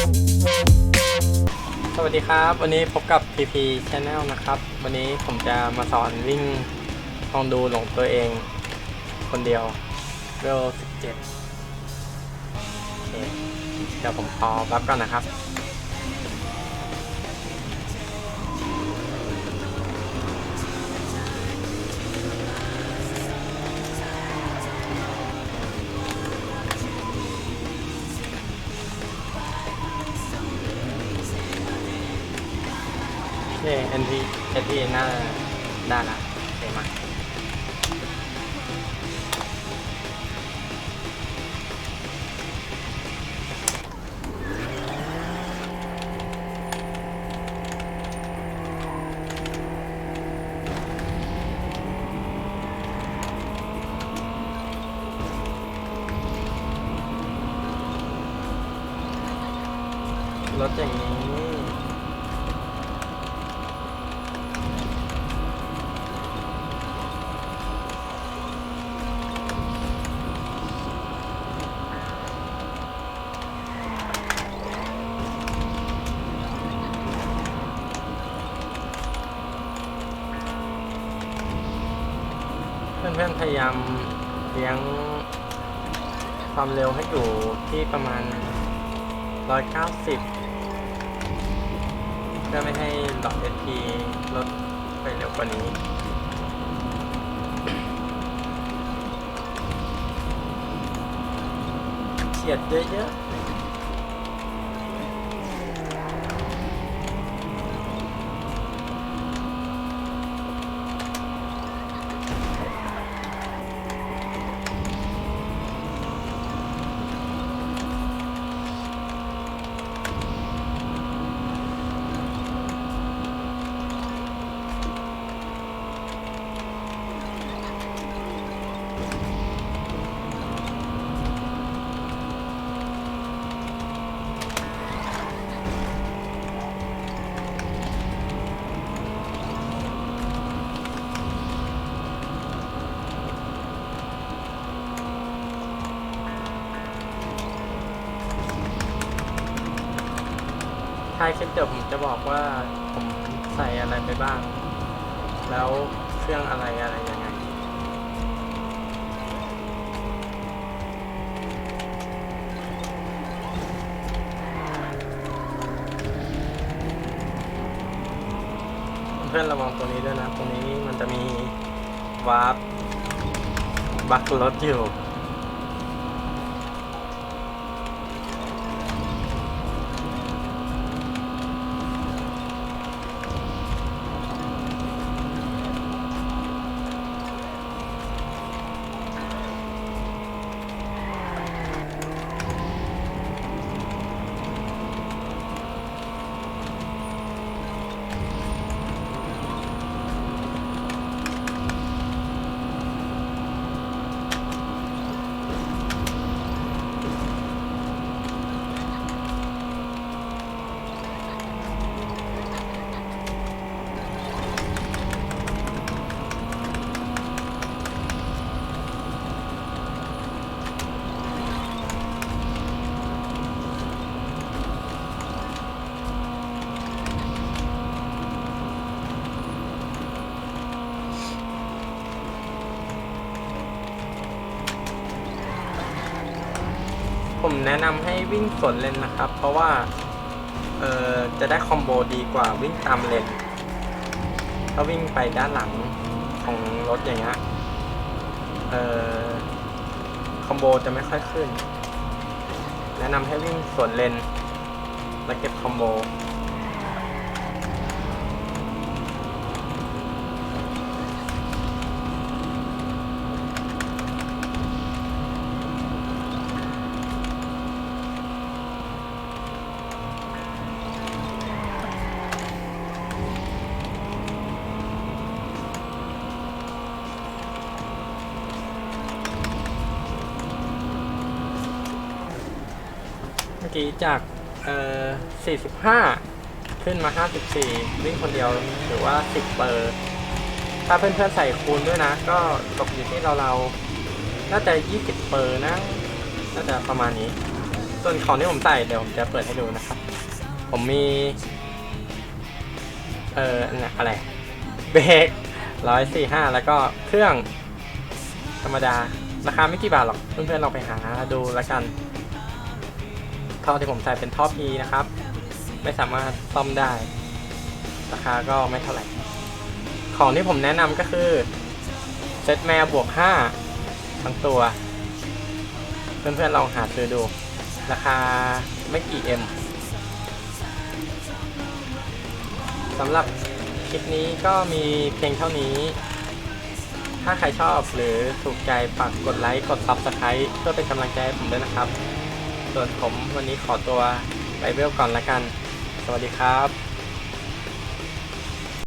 สวัสดีครับ วันนี้พบกับ PP Channel นะครับ วันนี้ผมจะมาสอนวิ่งลองดูหลงตัวเอง คนเดียวเวล17เคเดี๋ยวผมขอรับก่อนนะครับ เอ็นทีเอ็นทีหน้าด้ละเต็มมาถอย่างนี้ เพื่อนๆพยายามเลี้ยงความเร็วให้อยู่ที่ประมาณ 190 เพื่อไม่ให้หลอด SP ลดไปเร็วกว่านี้เฉียดเยอะๆ ท้ายคลิปเดี๋ยวผมจะบอกว่าผมใส่อะไรไปบ้าง แล้วเครื่องอะไรอะไรยังไง เพื่อนระวังตัวนี้ด้วยนะ ตรงนี้มันจะมีวาร์ปบักรถอยู่ ผมแนะนำให้วิ่งสวนเลนนะครับ เพราะว่าเออจะได้คอมโบดีกว่าวิ่งตามเลนถ้าวิ่งไปด้านหลังของรถอย่างเงี้ยเออคอมโบจะไม่ค่อยขึ้น แนะนำให้วิ่งสวนเลนและเก็บคอมโบ เมื่อกี้จากเอ่อ45 ขึ้นมา 54 วิ่งคนเดียวหรือว่า 10 เปอร์ ถ้าเพื่อนๆใส่คูณด้วยนะ ก็ตกอยู่ที่เราๆน่าจะ 20 เปอร์นะ น่าจะประมาณนี้ ส่วนของที่ผมใส่เดี๋ยวผมจะเปิดให้ดูนะครับ ผมมี เออเนี่ยอะไรเบรกร้อยสี่ห้าแล้วก็เครื่องธรรมดา ราคาไม่กี่บาทหรอก เพื่อนๆลองไปหาดูแล้วกัน ท่อที่ผมใส่เป็นท่อ P นะครับ ไม่สามารถซ่อมได้ ราคาก็ไม่เท่าไหร่ ของที่ผมแนะนำก็คือเซตแมวบวก 5 ทั้งตัว เพื่อนๆลองหาซื้อดู ราคาไม่กี่ M สำหรับคลิปนี้ก็มีเพียงเท่านี้ ถ้าใครชอบหรือถูกใจฝากกดไลค์ กด Subscribe เพื่อเป็นกำลังใจให้ผมด้วยนะครับ ส่วนผมวันนี้ขอตัวไปเวลก่อนละกัน สวัสดีครับ